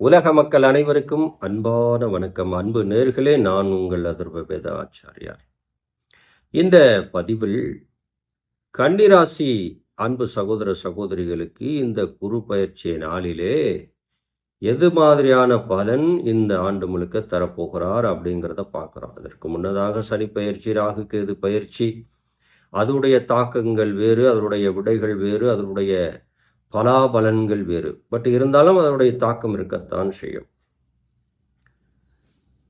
உலக மக்கள் அனைவருக்கும் அன்பான வணக்கம். அன்பு நேர்களே நான் உங்கள் அதிர்வ வேத ஆச்சாரியார். இந்த பதிவில் கன்னிராசி அன்பு சகோதர சகோதரிகளுக்கு இந்த குரு பயிற்சி நாளிலே எது மாதிரியான பலன் இந்த ஆண்டு முழுக்க தரப்போகிறார் அப்படிங்கிறத பார்க்குறோம். அதற்கு முன்னதாக சனி பயிற்சி ராகு கேது பயிற்சி. அதனுடைய தாக்கங்கள் வேறு அதனுடைய விடைகள் வேறு அதனுடைய பலாபலன்கள் வேறு. பட் இருந்தாலும் அதனுடைய தாக்கம் இருக்கத்தான் செய்யும்.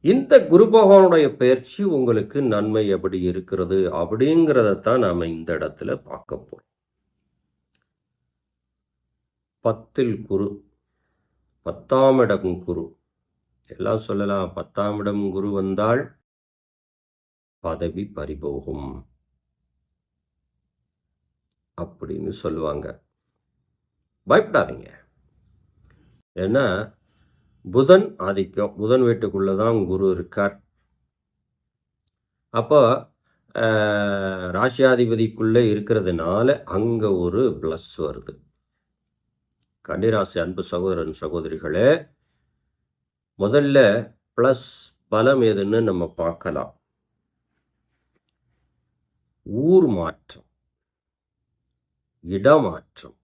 இந்த குரு பகவானுடைய பயிற்சி உங்களுக்கு நன்மை எப்படி இருக்கிறது அப்படிங்கிறதத்தான் நாம இந்த இடத்துல பார்க்க போறோம். பத்தில் குரு பத்தாம் இடம் குரு. எல்லாம் சொல்லலாம் பத்தாம் இடம் குரு வந்தால் பதவி பறிபோகும். அப்படின்னு சொல்லுவாங்க. பயப்படாதீங்க. ஏன்னா புதன் ஆதிக்கம் புதன் வீட்டுக்குள்ளே தான் குரு இருக்கார். அப்போ ராசியாதிபதிக்குள்ளே இருக்கிறதுனால அங்கே ஒரு ப்ளஸ் வருது. கன்னிராசி அன்பு சகோதரன் சகோதரிகளே முதல்ல ப்ளஸ் பலம் எதுன்னு நம்ம பார்க்கலாம். ஊர் மாற்றம் இடமாற்றம்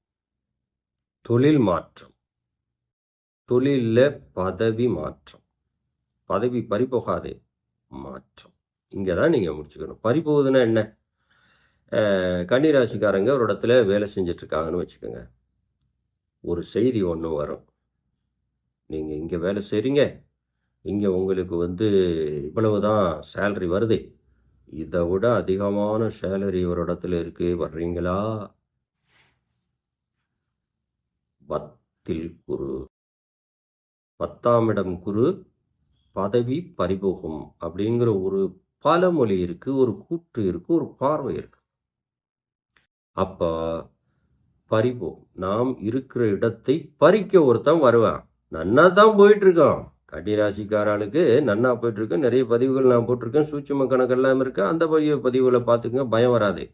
தொழில் மாற்றம். தொழிலில் பதவி மாற்றம். பதவி பறிபோகாதே மாற்றம். இங்கே தான் நீங்கள் முடிச்சுக்கணும். பறிபோகுதுன்னா என்ன? கன்னிராசிக்காரங்க ஒரு இடத்துல வேலை செஞ்சிட்ருக்காங்கன்னு வச்சுக்கோங்க. ஒரு செய்தி ஒன்று வரும். நீங்கள் இங்கே வேலை செய்கிறீங்க இங்கே உங்களுக்கு வந்து இவ்வளவு தான் சேலரி வருது. இதை விட அதிகமான சேலரி ஒரு இடத்துல இருக்குது வர்றீங்களா? பத்தில் குரு பத்தாம் இடம் குரு பதவி பறிபோகும் அப்படிங்கிற ஒரு பழமொழி இருக்கு ஒரு கூற்று இருக்கு ஒரு பார்வை இருக்கு. அப்ப பறிபோகும். நாம் இருக்கிற இடத்தை பறிக்க ஒருத்தன் வருவான். நன்னா தான் போயிட்டு இருக்கான் கன்னிராசிக்காரனுக்கு நன்னா போயிட்டு இருக்கு நிறைய பதிவுகள் நான் போட்டிருக்கேன். சூட்சும கணக்கெல்லாம் இருக்கு. அந்த பதிவு பதிவுகளை பார்த்துங்க பயம் வராது.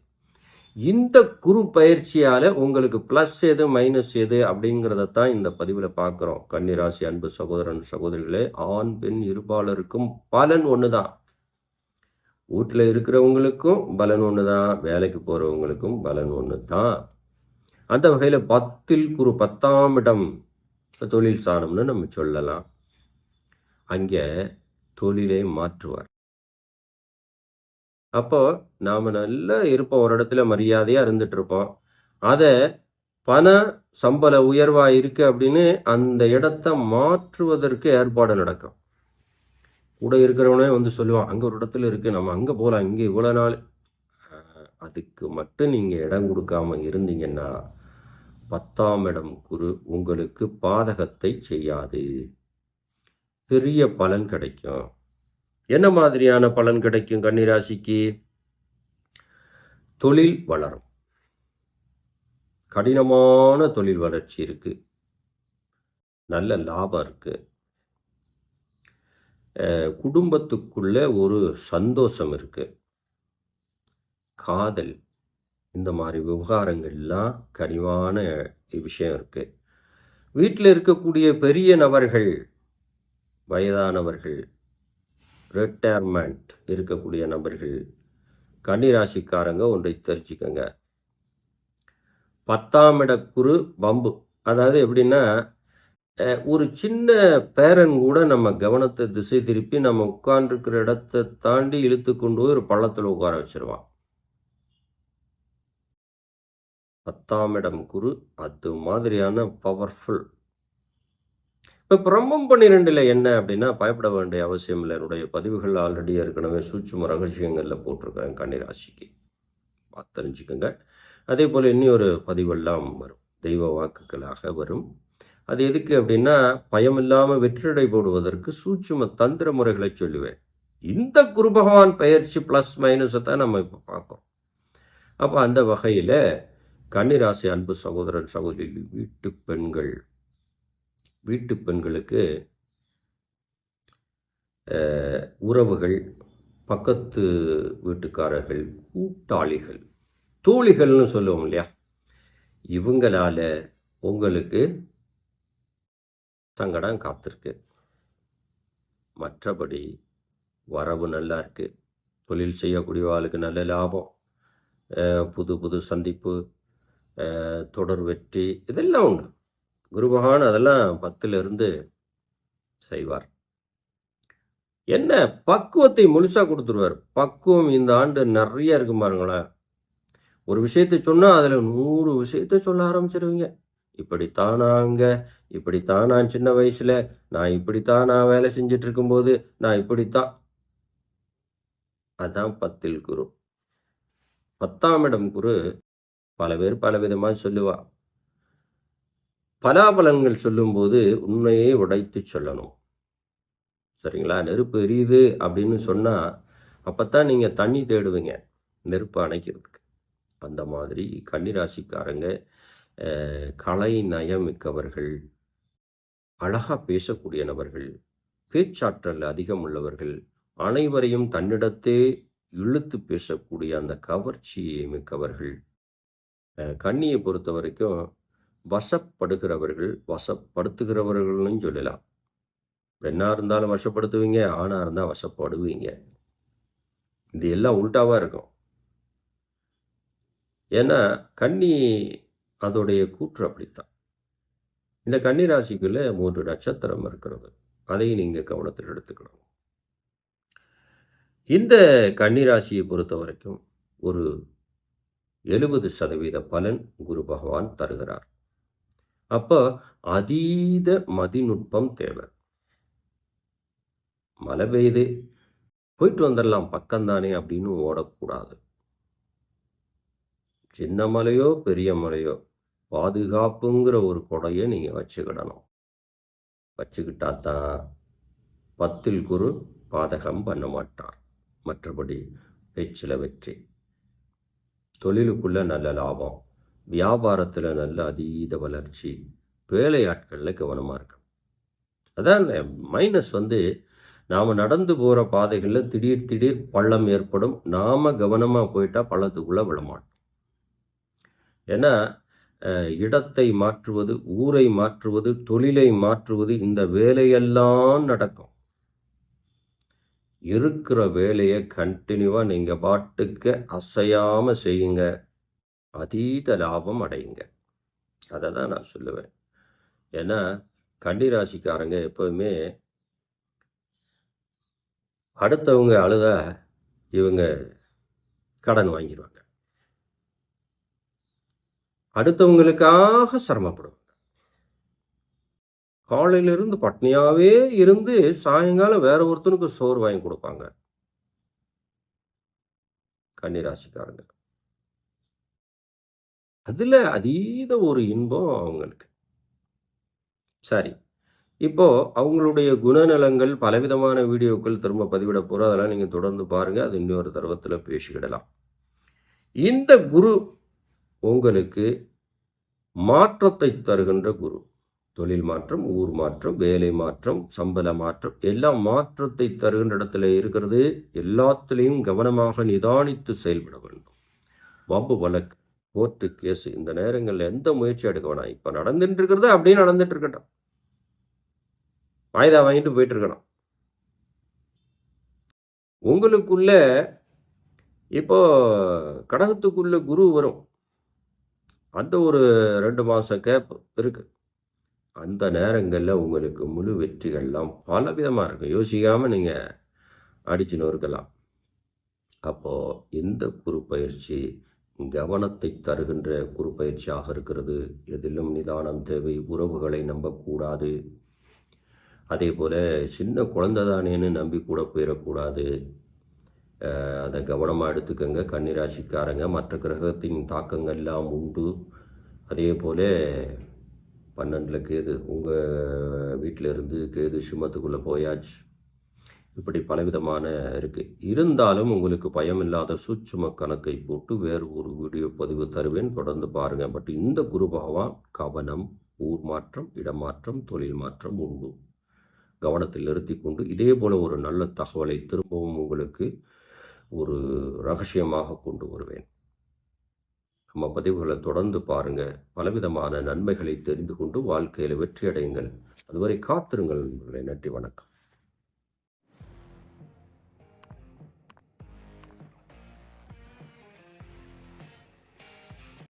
இந்த குரு பயிற்சியால் உங்களுக்கு ப்ளஸ் எது மைனஸ் எது அப்படிங்கிறத தான் இந்த பதிவில் பார்க்குறோம். கன்னிராசி அன்பு சகோதரன் சகோதரிகளே ஆண் பெண் இருபாலருக்கும் பலன் ஒன்று தான் வீட்டில் இருக்கிறவங்களுக்கும் பலன் ஒன்று தான் வேலைக்கு போகிறவங்களுக்கும் பலன் ஒன்று தான் அந்த வகையில் பத்தில் குரு பத்தாம் இடம் தொழில் சாணம்னு நம்ம சொல்லலாம். அங்கே தொழிலை மாற்றுவார். அப்போ நாம் நல்லா இருப்போம். ஒரு இடத்துல மரியாதையாக இருந்துட்டு இருப்போம். அதை பண சம்பள உயர்வாக இருக்குது அப்படின்னு அந்த இடத்த மாற்றுவதற்கு ஏற்பாடு நடக்கும். கூட இருக்கிறவனே வந்து சொல்லுவான் அங்கே ஒரு இடத்துல இருக்குது நம்ம அங்கே போகலாம் இங்கே இவ்வளோ நாள். அதுக்கு மட்டும் நீங்கள் இடம் கொடுக்காம இருந்தீங்கன்னா பத்தாம் இடம் குரு உங்களுக்கு பாதகத்தை செய்யாது. பெரிய பலன் கிடைக்கும். என்ன மாதிரியான பலன் கிடைக்கும் கன்னிராசிக்கு? தொழில் வளரும். கடினமான தொழில் வளர்ச்சி இருக்கு. நல்ல லாபம் இருக்கு. குடும்பத்துக்குள்ள ஒரு சந்தோஷம் இருக்கு. காதல் இந்த மாதிரி விவகாரங்கள்லாம் கனிவான விஷயம் இருக்கு. வீட்டில் இருக்கக்கூடிய பெரிய நபர்கள் வயதானவர்கள் ரிட்டையர்மெண்ட் இருக்கக்கூடிய நபர்கள் கன்னிராசிக்காரங்க ஒன்றை தெரிஞ்சுக்கோங்க. பத்தாம் இட குரு பம்பு அதாவது எப்படின்னா ஒரு சின்ன பேரன் கூட நம்ம கவனத்தை திசை திருப்பி நம்ம உட்கார்ந்துருக்கிற இடத்தை தாண்டி இழுத்து கொண்டு போய் ஒரு பள்ளத்தில் உட்கார வச்சிருவான். பத்தாம் இடம் குரு அது மாதிரியான பவர்ஃபுல் இப்போ பிரம்மம் பன்னிரெண்டில் என்ன அப்படின்னா பயப்பட வேண்டிய அவசியம் இல்லை. என்னுடைய பதிவுகள் ஆல்ரெடி ஏற்கனவே சூட்சும ரகசியங்களில் போட்டிருக்கிறேன் கன்னிராசிக்கு. பார்த்து தெரிஞ்சுக்கோங்க. அதே போல் இன்னி ஒரு பதிவெல்லாம் வரும். தெய்வ வாக்குகளாக வரும். அது எதுக்கு அப்படின்னா பயம் இல்லாமல் வெற்றிடை போடுவதற்கு சூட்சும தந்திர முறைகளை சொல்லுவேன். இந்த குரு பகவான் பயிற்சி ப்ளஸ் மைனஸை தான் நம்ம இப்போ பார்க்குறோம். அப்போ அந்த வகையில் கன்னிராசி அன்பு சகோதரன் சகோதரி வீட்டு பெண்கள் வீட்டு பெண்களுக்கு உறவுகள் பக்கத்து வீட்டுக்காரர்கள் கூட்டாளிகள் தோழிகள்னு சொல்லுவோம் இல்லையா? இவங்களால உங்களுக்கு சங்கடம் காத்திருக்கு. மற்றபடி வரவு நல்லா இருக்குது தொழில் செய்யக்கூடிய ஆளுக்கு நல்ல லாபம். புது புது சந்திப்பு தொடர் வெற்றி இதெல்லாம் உண்டு. குரு பகவான் அதெல்லாம் பத்திலிருந்து செய்வார். என்ன? பக்குவத்தை முழுசாக கொடுத்துருவார். பக்குவம் இந்த ஆண்டு நிறைய இருக்கு பாருங்களேன். ஒரு விஷயத்தை சொன்னால் அதில் நூறு விஷயத்தை சொல்ல ஆரம்பிச்சிருவீங்க. இப்படித்தானாங்க இப்படித்தான் நான் சின்ன வயசில்? நான் இப்படித்தான் நான் வேலை செஞ்சுட்டு இருக்கும்போது நான் இப்படித்தான் அதான் பத்தில் குரு. பத்தாம் இடம் குரு பல பேர் பல விதமாக சொல்லுவா. பலாபலன்கள் சொல்லும்போது உண்மையை உடைத்து சொல்லணும். சரிங்களா? நெருப்பு எரியுது அப்படின்னு சொன்னால் அப்போ தான் நீங்கள் தண்ணி தேடுவீங்க நெருப்பு அணைக்கிறதுக்கு. அந்த மாதிரி கன்னிராசிக்காரங்க கலை நயமிக்கவர்கள் அழகாக பேசக்கூடிய நபர்கள் பேச்சாற்றல் அதிகம் உள்ளவர்கள் அனைவரையும் தன்னிடத்தே இழுத்து பேசக்கூடிய அந்த கவர்ச்சியை மிக்கவர்கள். கண்ணியை பொறுத்த வரைக்கும் வசப்படுகிறவர்கள் வசப்படுத்துகிறவர்கள்னு சொல்லலாம். பெண்ணாக இருந்தாலும் வசப்படுத்துவீங்க ஆணாக இருந்தால் வசப்படுவீங்க. இது எல்லாம் உள்டாவாக இருக்கும். ஏன்னா கன்னி அதோடைய கூற்று அப்படித்தான். இந்த கன்னி ராசிக்குள்ளே மூன்று நட்சத்திரம் இருக்கிறது. அதையும் நீங்கள் கவனத்தில் எடுத்துக்கணும். இந்த கன்னி ராசியை பொறுத்த வரைக்கும் ஒரு எழுபது சதவீத பலன் குரு பகவான் தருகிறார். அப்போ அதீத மதிநுட்பம் தேவை. மழை பெய்யுது. போயிட்டு வந்துடலாம் பக்கம்தானே அப்படின்னு ஓடக்கூடாது. சின்ன மலையோ பெரிய மலையோ பாதுகாப்புங்கிற ஒரு கொடையை நீங்கள் வச்சுக்கிடணும். வச்சுக்கிட்டா தான் பத்தில் குரு பாதகம் பண்ண மாட்டார். மற்றபடி பேச்சில் வெற்றி. தொழிலுக்குள்ள நல்ல லாபம். வியாபாரத்தில் நல்ல அதீத வளர்ச்சி வேலையாட்களில் கவனமாக இருக்கும் அதான் மைனஸ் வந்து நாம் நடந்து போகிற பாதைகளில் திடீர் திடீர் பள்ளம் ஏற்படும். நாம் கவனமாக போயிட்டால் பள்ளத்துக்குள்ளே விழமாட்டோம் ஏன்னா இடத்தை மாற்றுவது ஊரை மாற்றுவது தொழிலை மாற்றுவது இந்த வேலையெல்லாம் நடக்கும். இருக்கிற வேலையை கண்டினியூவாக நீங்கள் பாட்டுக்கு அசையாமல் செய்யுங்க. அதீத லாபம் அடையுங்க. அதை தான் நான் சொல்லுவேன். ஏன்னா ராசிக்காரங்க எப்போவுமே அடுத்தவங்க அழுத இவங்க கடன் வாங்கிடுவாங்க அடுத்தவங்களுக்காக சிரமப்படுவாங்க. காலையிலிருந்து பட்னியாகவே இருந்து சாயங்காலம் வேற ஒருத்தனுக்கு சோறு வாங்கி கொடுப்பாங்க. கன்னிராசிக்காரங்க. அதில் அதீத ஒரு இன்பம் அவங்களுக்கு. சரி. இப்போ அவங்களுடைய குணநலங்கள் பலவிதமான வீடியோக்கள் திரும்ப பதிவிட போகிறோம் அதெல்லாம் நீங்கள் தொடர்ந்து பாருங்கள் அது இன்னொரு தருவத்தில் பேசிக்கிடலாம். இந்த குரு உங்களுக்கு மாற்றத்தை தருகின்ற குரு. தொழில் மாற்றம் ஊர் மாற்றம் வேலை மாற்றம் சம்பள மாற்றம் எல்லாம் மாற்றத்தை தருகின்ற இடத்துல இருக்கிறது. எல்லாத்துலேயும் கவனமாக நிதானித்து செயல்பட வேண்டும். வம்பு வழக்கு. Court case. இந்த நேரங்களில் எந்த முயற்சி எடுக்க வேணாம். இப்போ நடந்துட்டு இருக்கிறது அப்படியே நடந்துட்டு இருக்கட்டும் வாய்தா வாங்கிட்டு போயிட்டு இருக்கணும் உங்களுக்குள்ள இப்போ கடகத்துக்குள்ள குரு வரும். அந்த ஒரு ரெண்டு மாதம் கேப் இருக்கு. அந்த நேரங்களில் உங்களுக்கு முழு வெற்றிகள்லாம் பல விதமாக இருக்கும் யோசிக்காமல் நீங்கள் அடிச்சுன்னு இருக்கலாம் அப்போது இந்த குரு பயிற்சி கவனத்தை தருகின்ற குறுப்பயிற்சியாக இருக்கிறது. எதிலும் நிதானம் தேவை உறவுகளை நம்பக்கூடாது. அதே போல் சின்ன குழந்தை தானேன்னு நம்பி கூட போயிடக்கூடாது அதை கவனமாக எடுத்துக்கோங்க. கன்னிராசிக்காரங்க மற்ற கிரகத்தின் தாக்கங்கள் எல்லாம் உண்டு. அதே போல் பன்னெண்டில் கேது உங்கள் வீட்டில் இருந்து கேது சிம்மத்துக்குள்ளே போயாச்சு. இப்படி பலவிதமான இருக்குது இருந்தாலும் உங்களுக்கு பயம் இல்லாத சூட்சும கணக்கை போட்டு வேறு ஒரு வீடியோ பதிவு தருவேன். தொடர்ந்து பாருங்கள் பட் இந்த குரு கவனம் ஊர் மாற்றம் இடமாற்றம் தொழில் மாற்றம் உண்டு. கவனத்தில் நிறுத்தி கொண்டு இதே போல் ஒரு நல்ல தகவலை திரும்பவும் உங்களுக்கு ஒரு ரகசியமாக கொண்டு வருவேன். நம்ம பதிவுகளை தொடர்ந்து பாருங்கள் பலவிதமான நன்மைகளை தெரிந்து கொண்டு வாழ்க்கையில் வெற்றியடைங்கள் அதுவரை காத்திருங்கள். நன்றி வணக்கம்.